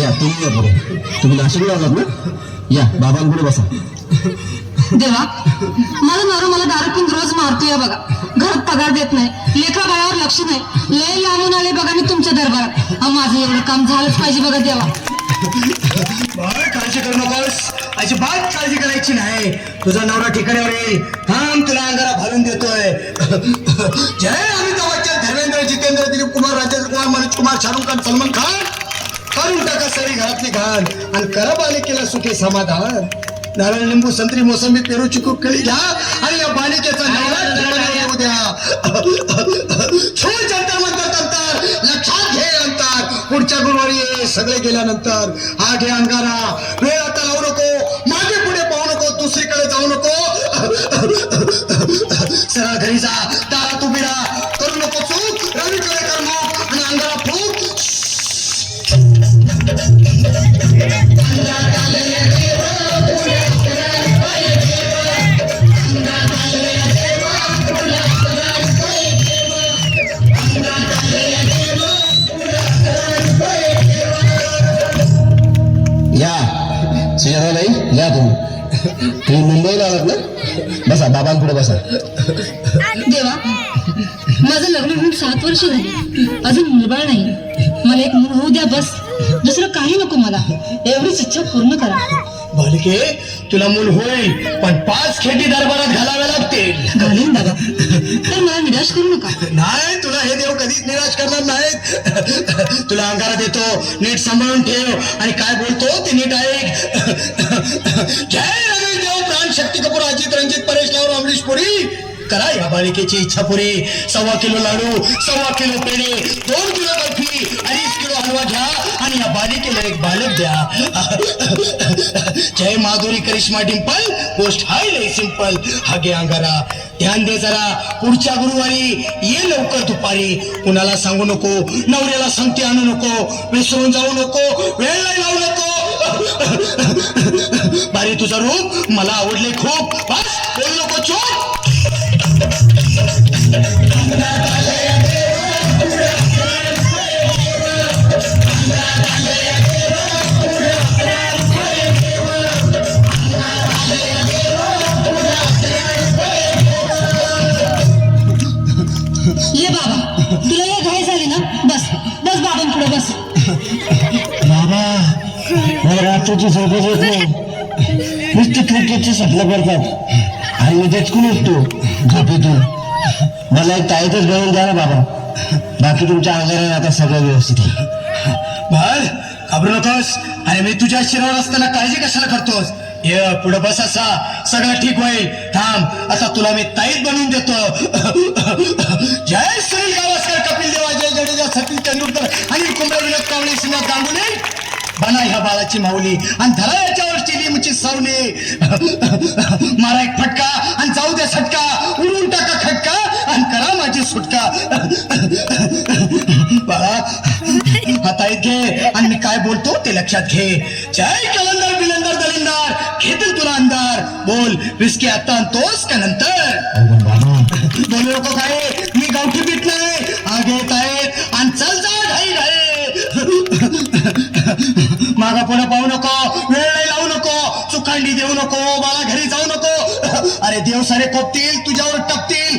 या तुम्ही या पुढे. तुम्ही नाशिकला आलात ना? या बाबांपुढे बसा. देवा माझा नवरा मला दारू पिऊन रोज मारतोय बघा. घरात पगार देत नाही लेखा बाळावर लक्ष नाही. लय लांबून आले बघा मी तुमच्या दरबारात. अहो, माझं एवढं काम झालंच पाहिजे बघा देवा. बाळ काळजी करू नकोस. अजिबात काळजी करायची नाही. तुझा नवरा ठिकाण्यावर येईल. थांब तुला अंगारा घालून देतोय. जय अमिताभ जितेंद्र दिलीप कुमार राजेंद्र कुमार मनोज कुमार शाहरुख खान सलमान खान. करून टाका सरी घरातली घाण. आणि करा बालिकेला सुखे समाधान. नारळ लिंबू संत्री मोसंबी पेरू चिकू केळी घ्या. आणि या बालिकेचा नवरा द्या. छो जंतर मंतर तंतर. लक्षात घे अंतर. पुढच्या गुरुवारी सगळे गेल्यानंतर. हा घे अंगारा. वेळ आता लावू नको. मागे पुढे पाहू नको. दुसरीकडे जाऊ नको. सरळ घरी जा. या. सुजाताबाई या तुम्ही. तुम्ही मुंबईला आलात ना? बसा बाबांपुढे बसा. देवा? माझं लग्न होऊन सात वर्ष झाली. अजून मुलबाळ नाही. मला एक मूल होऊ द्या बस. दुसरं काही नको मला. एवढीच इच्छा पूर्ण करा. बालिके तुला मूल होईल पण पाच खेटी दरबारात घालाव्या लागतील. घालीन बाबा. तर मला निराश करू नका. नाही तुला हे देव कधीच निराश करणार नाहीत. तुला अंगारा देतो नीट सांभाळून ठेव. आणि काय बोलतो ते नीट ऐक. जय रवी देव प्राण शक्ती कपूर अजित रंजित परेश लावर अमरीश पुरी. करा या बालिकेची इच्छा पुरी. सव्वा किलो लाडू सव्वा किलो पेढे दोन किलो बर्फी अडीच किलो हलवा घ्या. आणि या बालिकेला एक बालक द्या. जय माधुरी करिश्मा डिंपल गोष्ट हाय लय सिंपल. हागे अंगारा. ध्यान दे जरा पुढच्या गुरुवारी ये लवकर दुपारी. कुणाला सांगू नको नवऱ्याला संगती आणू नको विसरून जाऊ नको वेळ नाही लावू नको. बारी तुझा रूप मला आवडले खूप. बस. ये बाबा तुला ये घाई झाली ना? बस बस बाबांपुढे बस. बाबा मला रात्रीची झोपच येत नाही. नुसती क्रिकेटची स्वप्न करतात. आणि मी तेचकून उठतो झोपेतून मला एक ताईतच बनवून द्या ना बाबा. बाकी तुमच्या अंगाने आता सगळं व्यवस्थित आहे बर घाबरू नकोस. आणि मी तुझ्या शिरावर असताना काळजी कशाला करतोस? ये पुढे बस असा. सगळं ठीक होईल. थांब. आता तुला मी ताईत बनवून देतो. जय सुनील गावस्कर कपिल देवा जय जडेजा सचिन तेंडुलकर आणि कुंभार विनोद कांबळे श्रीनाथ गांगुली. बना ह्या बाळाची माऊली आणि धरा याच्यावरची लिमची सावली. मारा एक फटका आणि जाऊ द्या सटका. उडून टाका खटका आणि करा माझी सुटका. बाळा आता घे आणि मी काय बोलतो ते लक्षात घे. जय कलंदर बिलंदर दलिंदार. घेतील तुला अंधार. बोल विस्की आता आणतोस का नंतर? बोलू लोक काय मी गावठी पीठ नाही. आगे काय? आणि चल जा घाई घाई. मागा पुढे पाहू नको वेळ नाही लावू नको चुकांडी देऊ नको मला घरी जाऊ नको. अरे देव सारे कोपतील तुझ्यावर टपतील.